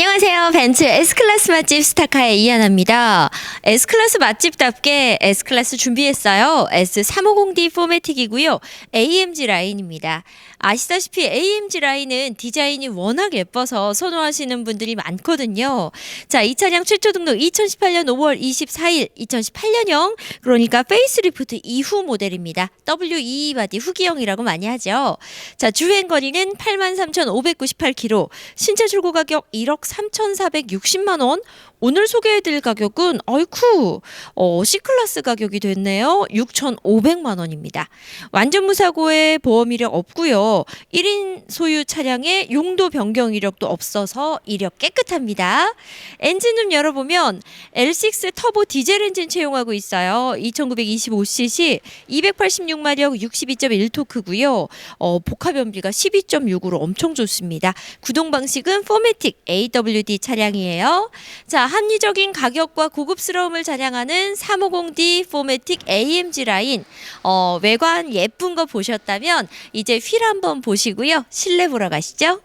안녕 하세요. 벤츠 S클래스 맛집 스타카의 이하나입니다. S클래스 맛집답게 S클래스 준비했어요. S350D 포매틱이고요. AMG 라인입니다. 아시다시피 AMG 라인은 디자인이 워낙 예뻐서 선호하시는 분들이 많거든요. 자, 이 차량 최초 등록 2018년 5월 24일, 2018년형, 그러니까 페이스리프트 이후 모델입니다. WE 바디 후기형이라고 많이 하죠. 자, 주행 거리는 83,598km, 신차 출고 가격 1억 3,460만 원. 오늘 소개해드릴 가격은 어이쿠 어, C클래스 가격이 됐네요. 6,500만 원입니다. 완전 무사고에 보험 이력 없고요. 1인 소유 차량에 용도 변경 이력도 없어서 이력 깨끗합니다. 엔진 좀 열어보면 L6 터보 디젤 엔진 채용하고 있어요. 2925cc 286마력 62.1토크고요. 어, 복합 연비가 12.6으로 엄청 좋습니다. 구동 방식은 포매틱 AWD 차량이에요. 자, 합리적인 가격과 고급스러움을 자랑하는 350D 포매틱 AMG 라인. 어, 외관 예쁜 거 보셨다면 이제 휠 한번 보시고요. 실내 보러 가시죠.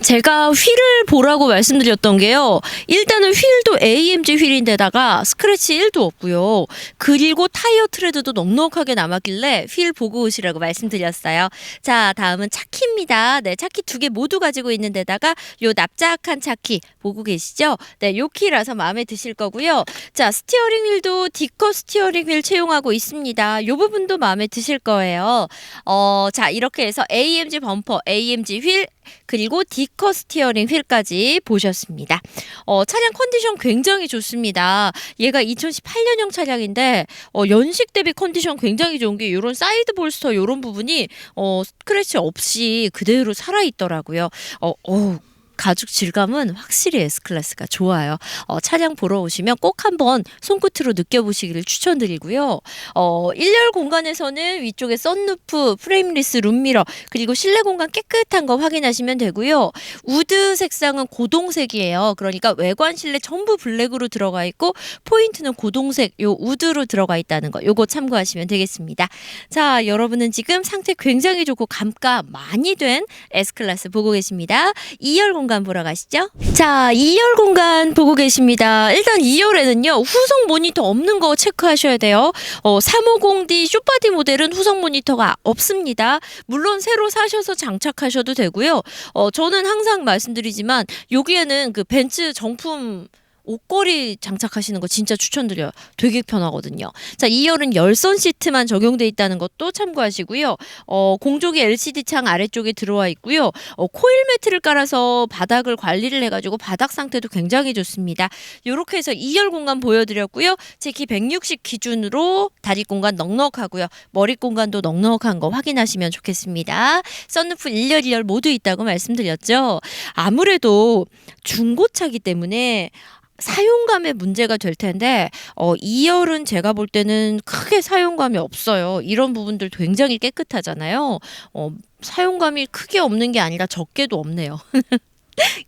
제가 휠을 보라고 말씀드렸던 게요. 일단은 휠도 AMG 휠인데다가 스크래치 1도 없고요. 그리고 타이어 트레드도 넉넉하게 남았길래 휠 보고 오시라고 말씀드렸어요. 자, 다음은 차키입니다. 네, 차키 두 개 모두 가지고 있는 데다가 요 납작한 차키 보고 계시죠? 네, 요 키라서 마음에 드실 거고요. 자, 스티어링 휠도 디커 스티어링 휠 채용하고 있습니다. 요 부분도 마음에 드실 거예요. 어, 자, 이렇게 해서 AMG 범퍼, AMG 휠, 그리고 디커 스티어링 휠까지 보셨습니다. 어, 차량 컨디션 굉장히 좋습니다. 얘가 2018년형 차량인데 어, 연식 대비 컨디션 굉장히 좋은 게 이런 사이드 볼스터 이런 부분이 어, 스크래치 없이 그대로 살아 있더라고요. 어, 어, 가죽 질감은 확실히 S클래스가 좋아요. 어, 차량 보러 오시면 꼭 한번 손끝으로 느껴보시기를 추천드리고요. 어, 1열 공간에서는 위쪽에 썬루프, 프레임리스 룸미러, 그리고 실내 공간 깨끗한 거 확인하시면 되고요. 우드 색상은 고동색이에요. 그러니까 외관 실내 전부 블랙으로 들어가 있고 포인트는 고동색 요 우드로 들어가 있다는 거 요거 참고하시면 되겠습니다. 자, 여러분은 지금 상태 굉장히 좋고 감가 많이 된 S클래스 보고 계십니다. 2열 공간 보러 가시죠. 자, 2열 공간 보고 계십니다. 일단 2열에는요. 후속 모니터 없는 거 체크하셔야 돼요. 어, 350D 쇼파디 모델은 후속 모니터가 없습니다. 물론 새로 사셔서 장착하셔도 되고요. 어, 저는 항상 말씀드리지만 여기에는 그 벤츠 정품 옷걸이 장착하시는 거 진짜 추천드려요. 되게 편하거든요. 자, 2열은 열선 시트만 적용돼 있다는 것도 참고하시고요. 어, 공조기 LCD 창 아래쪽에 들어와 있고요. 어, 코일 매트를 깔아서 바닥을 관리를 해가지고 바닥 상태도 굉장히 좋습니다. 이렇게 해서 2열 공간 보여드렸고요. 제 키 160 기준으로 다리 공간 넉넉하고요. 머리 공간도 넉넉한 거 확인하시면 좋겠습니다. 썬루프 1열, 2열 모두 있다고 말씀드렸죠. 아무래도 중고차기 때문에 사용감에 문제가 될 텐데 어 2열은 제가 볼 때는 크게 사용감이 없어요. 이런 부분들 굉장히 깨끗하잖아요. 어 사용감이 크게 없는 게 아니라 적게도 없네요.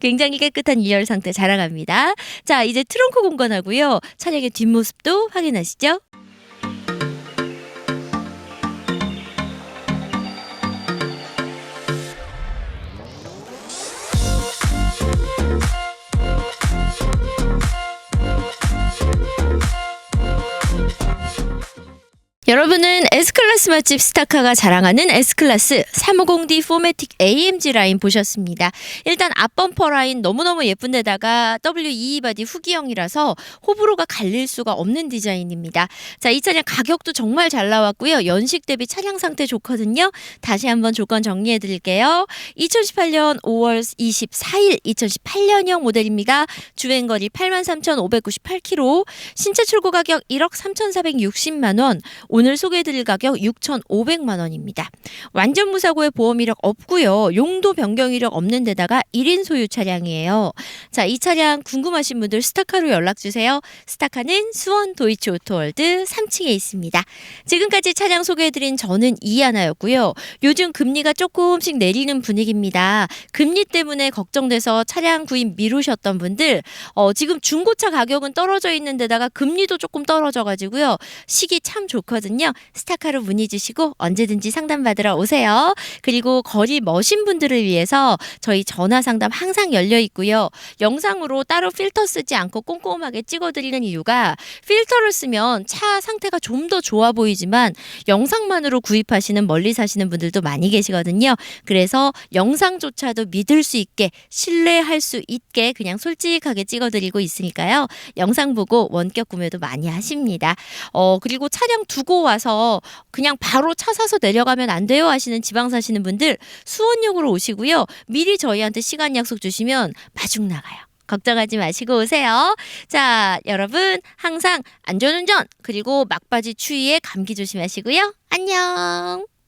굉장히 깨끗한 2열 상태 자랑합니다. 자, 이제 트렁크 공간하고요. 차량의 뒷모습도 확인하시죠. 여러분은 S클래스 맛집 스타카가 자랑하는 S클래스 350D 포매틱 AMG 라인 보셨습니다. 일단 앞범퍼 라인 너무너무 예쁜데다가 WE 바디 후기형이라서 호불호가 갈릴 수가 없는 디자인입니다. 자, 이 차량 가격도 정말 잘 나왔고요. 연식 대비 차량 상태 좋거든요. 다시 한번 조건 정리해 드릴게요. 2018년 5월 24일 2018년형 모델입니다. 주행거리 83,598km, 신차 출고 가격 1억 3,460만 원, 오늘 소개해드릴 가격 6,500만 원입니다. 완전 무사고에 보험 이력 없고요. 용도 변경 이력 없는 데다가 1인 소유 차량이에요. 자, 이 차량 궁금하신 분들 스타카로 연락 주세요. 스타카는 수원 도이치 오토월드 3층에 있습니다. 지금까지 차량 소개해드린 저는 이하나였고요. 요즘 금리가 조금씩 내리는 분위기입니다. 금리 때문에 걱정돼서 차량 구입 미루셨던 분들 어, 지금 중고차 가격은 떨어져 있는 데다가 금리도 조금 떨어져 가지고요. 시기 참 좋거든요. 스타카로 문의 주시고 언제든지 상담받으러 오세요. 그리고 거리 머신 분들을 위해서 저희 전화 상담 항상 열려 있고요. 영상으로 따로 필터 쓰지 않고 꼼꼼하게 찍어드리는 이유가 필터를 쓰면 차 상태가 좀 더 좋아 보이지만 영상만으로 구입하시는 멀리 사시는 분들도 많이 계시거든요. 그래서 영상조차도 믿을 수 있게 신뢰할 수 있게 그냥 솔직하게 찍어드리고 있으니까요. 영상 보고 원격 구매도 많이 하십니다. 어, 그리고 차량 두고 와서 그냥 바로 차 사서 내려가면 안 돼요 하시는 지방 사시는 분들 수원역으로 오시고요. 미리 저희한테 시간 약속 주시면 마중 나가요. 걱정하지 마시고 오세요. 자, 여러분 항상 안전운전 그리고 막바지 추위에 감기 조심하시고요. 안녕.